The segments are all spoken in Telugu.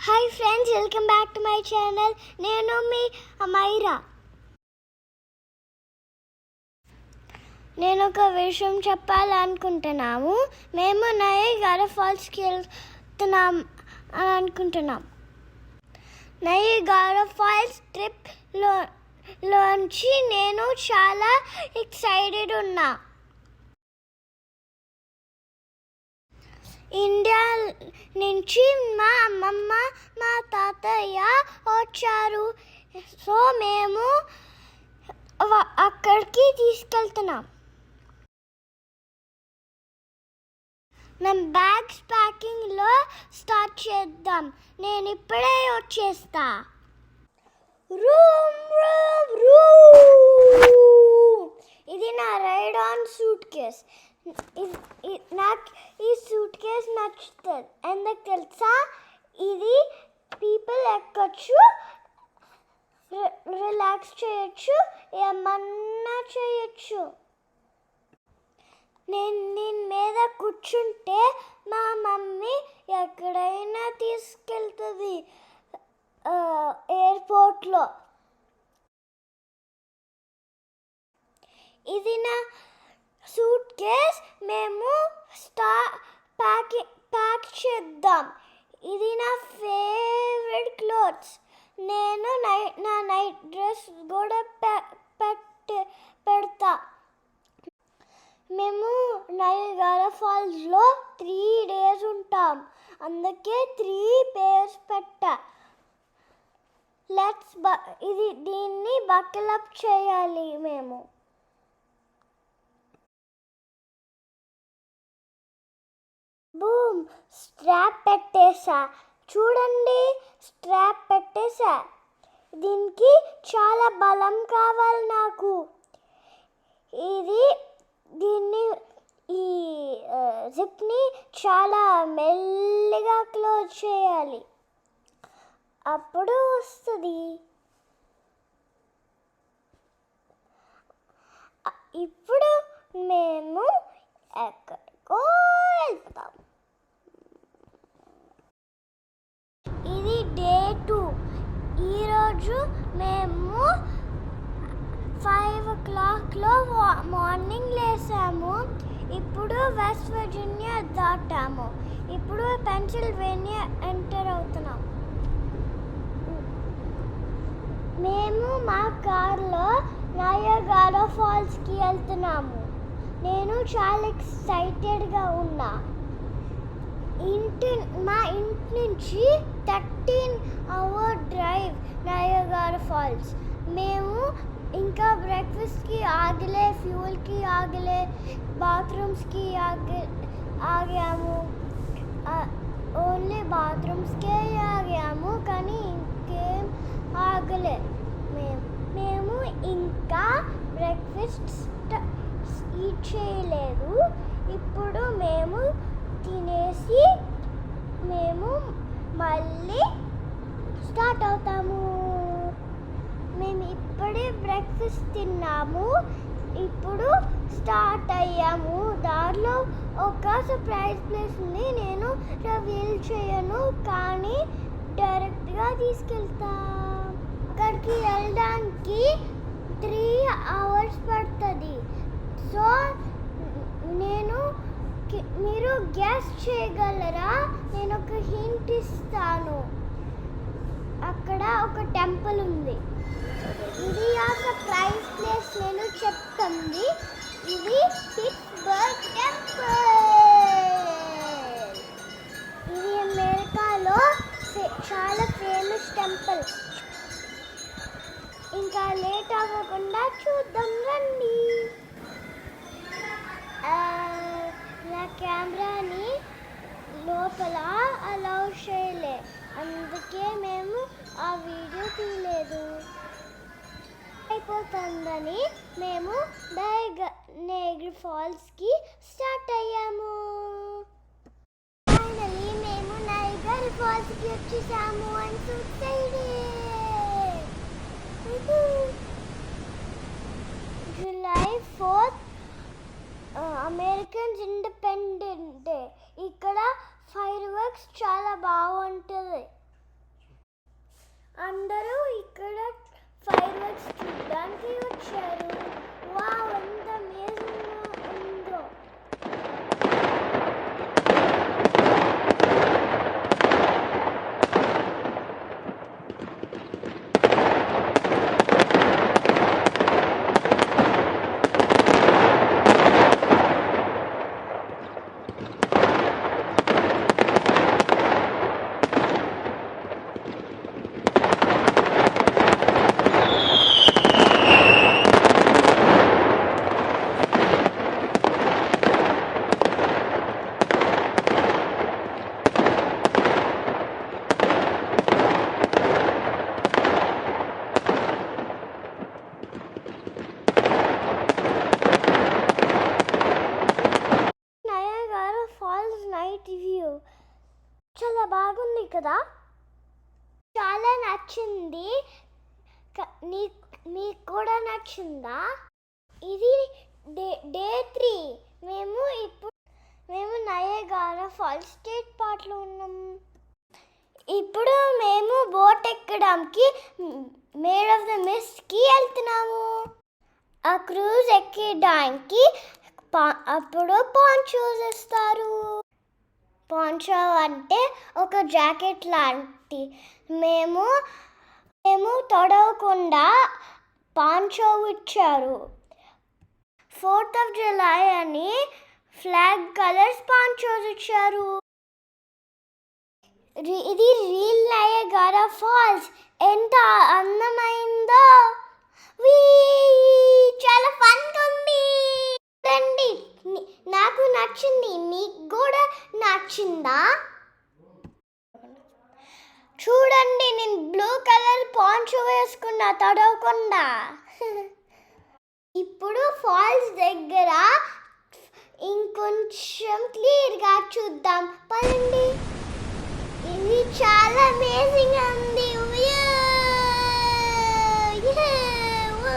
Hi friends welcome back to my channel నేను మీ మైరా నేను ఒక విషయం చెప్పాలనుకుంటున్నాము మేము నయగార ఫాల్స్కి వెళ్తున్నాం అని అనుకుంటున్నాం నయగార ఫాల్స్ ట్రిప్లో లోంచి నేను చాలా ఎక్సైటెడ్ ఉన్నా ఇండియా నుంచి మా అమ్మమ్మ మా తాతయ్య వచ్చారు. సో మేము అక్కడికి తీసుకెళ్తున్నాం. మేము బ్యాగ్స్ ప్యాకింగ్లో స్టార్ట్ చేద్దాం. నేను ఇప్పుడే వచ్చేస్తా. Room room room. ఇది నా రైడ్ ఆన్ సూట్ కేస్ నాకు ఈ సూట్ కేస్ నచ్చుతుంది. ఎందుకు తెలుసా? ఇది పీపుల్ ఎక్కొచ్చు రిలాక్స్ చేయొచ్చు ఏమన్నా చేయొచ్చు. నేను దీని మీద కూర్చుంటే మా మమ్మీ ఎక్కడైనా తీసుకెళ్తుంది ఎయిర్పోర్ట్లో. ఇది నా సూట్ కేస్ మేము స్టా ప్యాక్ ప్యాక్ చేద్దాం. ఇది నా ఫేవరెట్ క్లోత్స్. నేను నైట్ నా నైట్ డ్రెస్ కూడా పె- పెడతా. మేము నయగార ఫాల్స్లో త్రీ డేస్ ఉంటాం. అందుకే త్రీ పేర్స్ పెట్టా. లెట్స్ బ ఇది దీన్ని బకెలప్ చేయాలి మేము. బూమ్ స్ట్రాప్ పెట్టేశా. చూడండి స్ట్రాప్ పెట్టేశా. దీనికి చాలా బలం కావాలి నాకు. ఇది దీన్ని ఈ జిప్ని చాలా మెల్లిగా క్లోజ్ చేయాలి. అప్పుడు వస్తుంది. ఇప్పుడు మేము ఎక్కడికో వెళ్తాం ఇది డే టూ ఈరోజు మేము ఫైవ్ ఓ క్లాక్లో మార్నింగ్ లేసాము ఇప్పుడు వెస్ట్ వర్జీనియా దాటాము ఇప్పుడు పెన్సిల్వేనియా ఎంటర్ అవుతున్నాం. మేము మా కార్లో నయగారా ఫాల్స్కి వెళ్తున్నాము. నేను చాలా ఎక్సైటెడ్గా ఉన్నా. ఇంటి మా ఇంటి నుంచి thirteen hour drive Niagara Falls మేము ఇంకా బ్రేక్ఫాస్ట్కి ఆగలే ఫ్యూల్కి ఆగలే బాత్రూమ్స్కి ఆగి ఆగాము. ఓన్లీ బాత్రూమ్స్కే ఆగాము కానీ ఇంకేం ఆగలే మేము. మేము ఇంకా బ్రేక్ఫాస్ట్ ఈట్ చేయలేదు. ఇప్పుడు మేము తినేసి మేము మళ్ళీ స్టార్ట్ అవుతాము. ఇప్పుడే తిన్నాము. ఇప్పుడు స్టార్ట్ అయ్యాము. దారిలో ఒక సర్ప్రైజ్ ప్లేస్ ఉంది. నేను రివీల్ చేయను కానీ డైరెక్ట్గా తీసుకెళ్తా. అక్కడికి వెళ్ళడానికి త్రీ అవర్స్ పడుతుంది. సో నేను మీరు గ్యాస్ చేయగలరా? నేను ఒక హింట్ ఇస్తాను. అక్కడ ఒక టెంపుల్ ఉంది. ఇది ఆ సర్ప్రైజ్ ప్లేస్ నేను చెప్తుంది. ఇది పిట్స్బర్గ్ టెంపుల్ ఇది అమెరికాలో చాలా ఫేమస్ టెంపుల్ ఇంకా లేట్ అవ్వకుండా చూద్దాం రండి. నా కెమెరాని లోపల అలౌ చేయలే. అందుకే మేము ఆ వీడియో తీయలేదు. అయిపోతుందని మేము డైగ నేగ్రి ఫాల్స్కి స్టార్ట్ అయ్యాము. ఫైనలీ మేము నైగర్ ఫాల్స్కి వచ్చేసాము అని July fourth Americans independent day. ఇక్కడ ఫైర్ వర్క్స్ చాలా బాగుంటుంది అందరూ ఇక్కడ ఫైర్ వర్క్స్ చూడడానికి వచ్చారు వావ్ ఎంత అమేజింగ్గా ఉందో నయగార ఫాల్స్ నైట్ వ్యూ చాలా బాగుంది కదా? చాలా నచ్చింది. నీ మీకు కూడా నచ్చిందా? ఇది డే డే త్రీ. మేము ఇప్పుడు మేము నయగార ఫాల్స్ స్టేట్ పార్ట్లో ఉన్నాం. ఇప్పుడు మేము బోట్ ఎక్కడానికి మేడ్ ఆఫ్ ద మిస్కి వెళ్తున్నాము. ఆ క్రూజ్ ఎక్కడానికి పా- అప్పుడు పాన్ ఇస్తారు పాంచో అంటే ఒక జాకెట్ లాంటి. మేము మేము తొడవకుండా పాంచో ఇచ్చారు. ఫోర్త్ ఆఫ్ జులై అని ఫ్లాగ్ కలర్స్ పాంచోస్ ఇచ్చారు. ఇది రీల్ నయగార ఫాల్స్. ఎంత అందమైందో వీ చాలా ఫన్ ఉంది చూడండి ని- నాకు నచ్చింది మీకు కూడా నచ్చిందా చూడండి నేను బ్లూ కలర్ పాంచో వేసుకున్నా తడవకుండా ఇప్పుడు ఫాల్స్ దగ్గర ఇంకొంచెం క్లియర్గా చూద్దాం. పదండి. ఇది చాలా అమేజింగ్ ఉంది ఉయ్యా! యే! వో!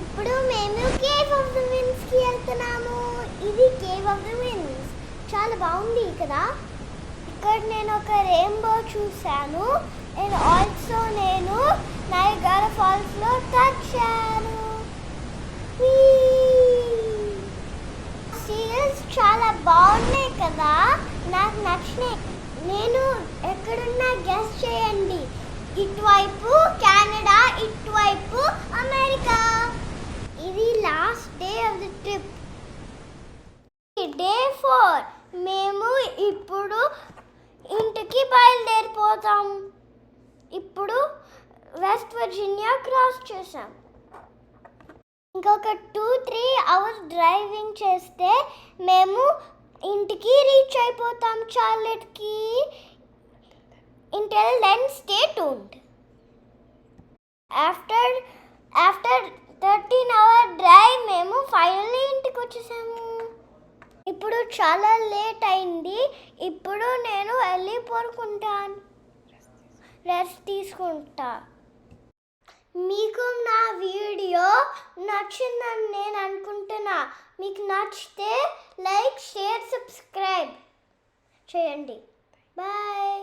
ఇప్పుడు మేము కేవ్ ఆఫ్ ద విండ్స్కి వెళ్తున్నాము ఇది కేవ్ ఆఫ్ ద విండ్స్ చాలా బాగుంది కదా ఇక్కడ నేను ఒక రెయిన్బో చూశాను. అండ్ ఆల్సో నేను నయగార ఫాల్స్లో తచ్చాను సీరియల్స్ చాలా బాగున్నాయి కదా? నాకు నచ్చినాయి. నేను ఎక్కడున్నా గెస్ట్ చేయండి. ఇటువైపు కెనడా ఇటువైపు అమెరికా ఇది last day of the trip day four మేము ఇప్పుడు ఇంటికి బయలుదేరిపోతాం. ఇప్పుడు వెస్ట్ వర్జీనియా క్రాస్ చేసాం ఇంకొక టూ త్రీ అవర్స్ డ్రైవింగ్ చేస్తే మేము ఇంటికి రీచ్ అయిపోతాం చార్లెట్కి. Until then stay tuned after after thirteen hour drive మేము ఫైనల్లీ ఇంటికి వచ్చేసాము. ఇప్పుడు చాలా లేట్ అయింది. ఇప్పుడు నేను వెళ్ళి పడుకుంటాను. రెస్ట్ తీసుకుంటా. మీకు నా వీడియో నచ్చిందని నేను అనుకుంటున్నా. మీకు నచ్చితే లైక్ షేర్ సబ్స్క్రైబ్ చేయండి. బాయ్